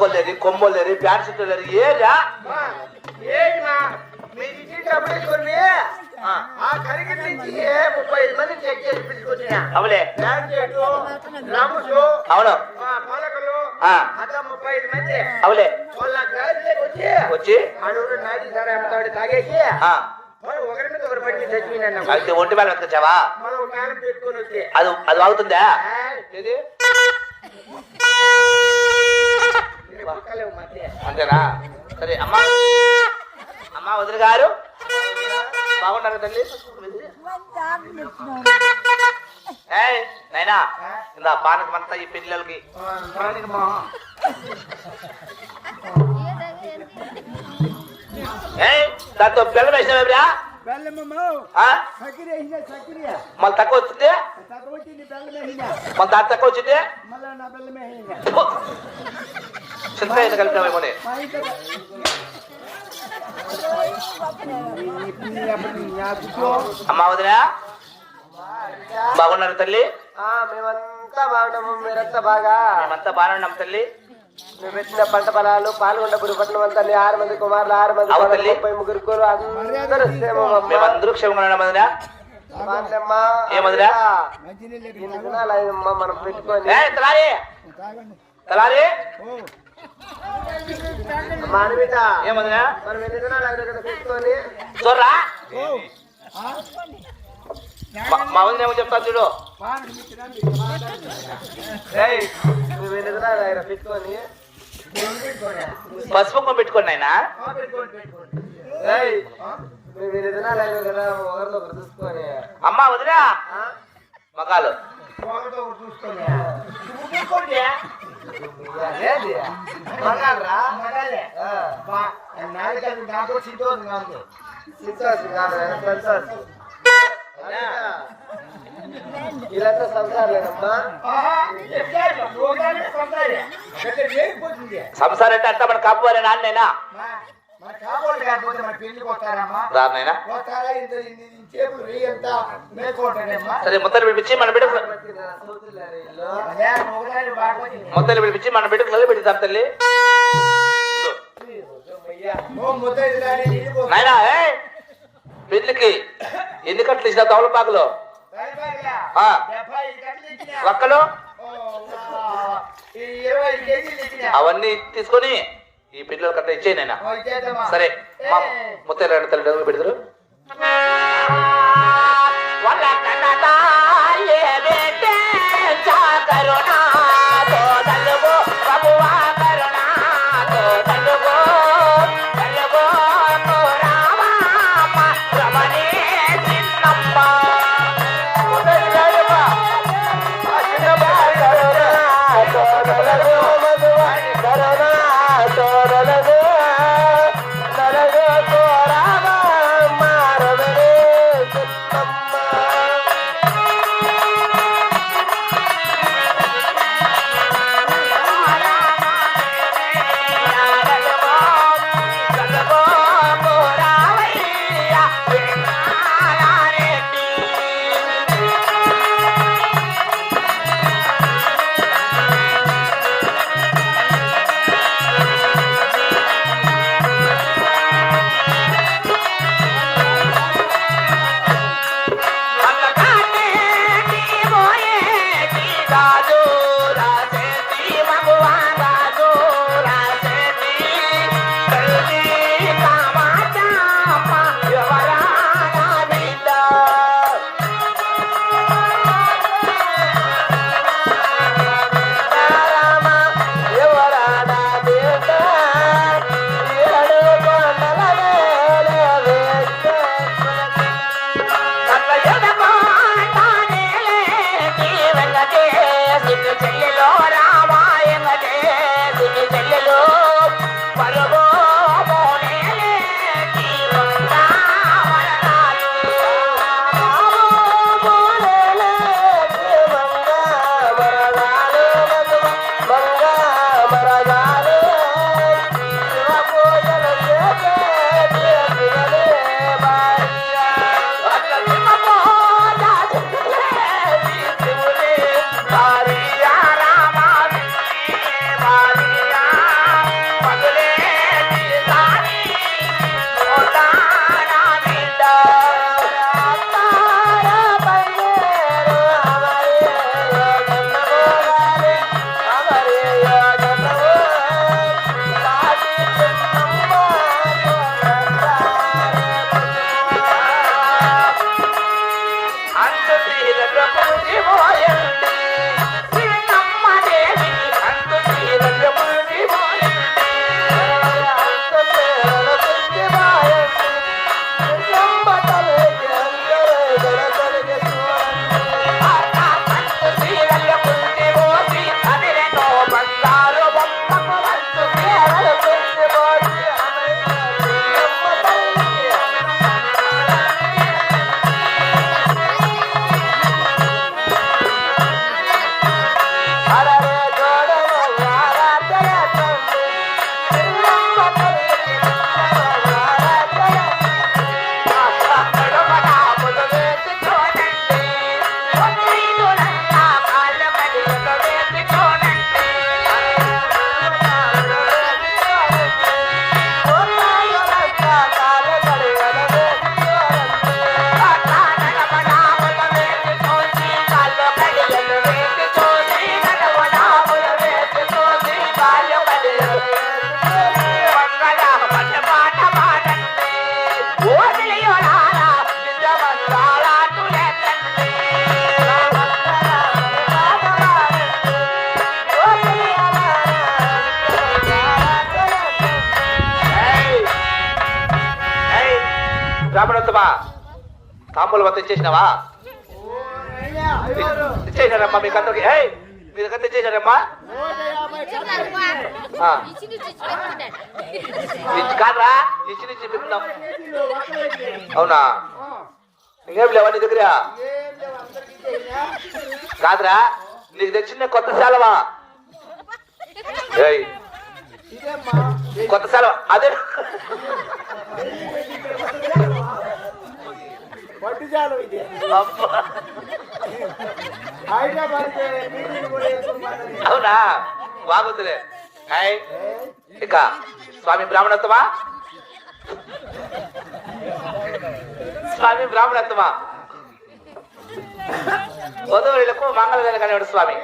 తొక్కలేరు కొమ్మలేరు pant shirt లేరు ఏరా మీరు డబ్బులు కొన్ని ఆ, కరిగిరి నుంచి ముప్పై ఐదు మంది చెక్ చేసి పిలుచుకొచ్చినా? అవులే షర్టు రాముసు అవును. ఆ, పలకలు ఆ. అట్లా ముప్పై ఐదు మంది. అవులే వాళ్ళ గాడిలోకి వచ్చి వచ్చి? అడుగు నాటి సార్ అమ్మతాడు తాగేసి ఒకరి మీద ఒకరు పడి చచ్చిపోయినా అయితే ఒంటి మేళ ఎత్తుకొచ్చావా మనం పెట్టుకొని వచ్చి. అది అది అవుతుందా అంతేనా? సరే అమ్మా. అమ్మా వదిలి గారు. బాగున్నారు తల్లి? నైనా ఇందా పానకం అంతా ఈ పిల్లలకి. ఏయ్ దాంతో పిల్లలు వేసినవేమిరా మళ్ళీ తక్కువ వచ్చింది? మళ్ళీ దాంట్లో తక్కువ వచ్చింది? చింతకాయ కలిపినామేమో అమ్మా వదిన. బాగున్నారు తల్లి? మేమంతా బాగున్నాము మీరంతా బాగా? మేమంతా బాగున్నాం తల్లి. మేము పెట్టిన పంట పొలాలు పాల్గొండ గురుపట్నం అంతా ఆరు మంది కుమారులు ఆరు మంది. ముప్పై ముగ్గురు కూరు అందరూ. మేమందరూ క్షేమంగా అయిందమ్మా మనం పెట్టుకొని. తలారి. మనం ఎన్ని దినాలు అయినా కదా పెట్టుకొని చూడరా? మా- వదిన ఏమో చెప్తాను చూడు. పెట్టుకొని. పసుపు కుంకుమ పెట్టుకోండి ఆయన ఏయ్, మేము ఎన్ని దినాలు అయినా కదా ఒకరు వీళ్ళంతా సంసారాలేనమ్మా. సంసారం అంటే అంతా మన కాపు వారే నాన్నైనా? సరే మొత్తం పిలిపించి మన బిడ్డ మొత్తం పిలిపించి మన బిడ్డకు నల్లి పెట్టి తల్లి. నాయనా ఎన్ని కట్టలు ఇచ్చిన తవలపాకులు? ఒక్కలు? అవన్నీ తీసుకొని ఈ పిల్లల కట్ట ఇచ్చేయి నాయనా. సరే మా ముత్తైదు రెండు తల్లి పెడతారు. తాంబూలం మొత్తం ఇచ్చేసినావా ఇచ్చేసారమ్మా మీకు అందరికి హే మీరు కంటే ఇచ్చేసారమ్మా నూట ఇచ్చి నుంచి ఇచ్చి కాదురా పెట్టుకున్నాం అవునా? ఇంకేం లేవా నీ దగ్గర? కాదురా నీకు తెచ్చిన కొత్త సెలవా కొత్త సెలవు అదే. పట్టు చాలు ఇది. హైదరాబాద్. అవునా బాగుందిలే ఇక స్వామి బ్రాహ్మణత్వమా స్వామి బ్రాహ్మణత్వమా వధువులకు మంగళ కనివాడు స్వామి.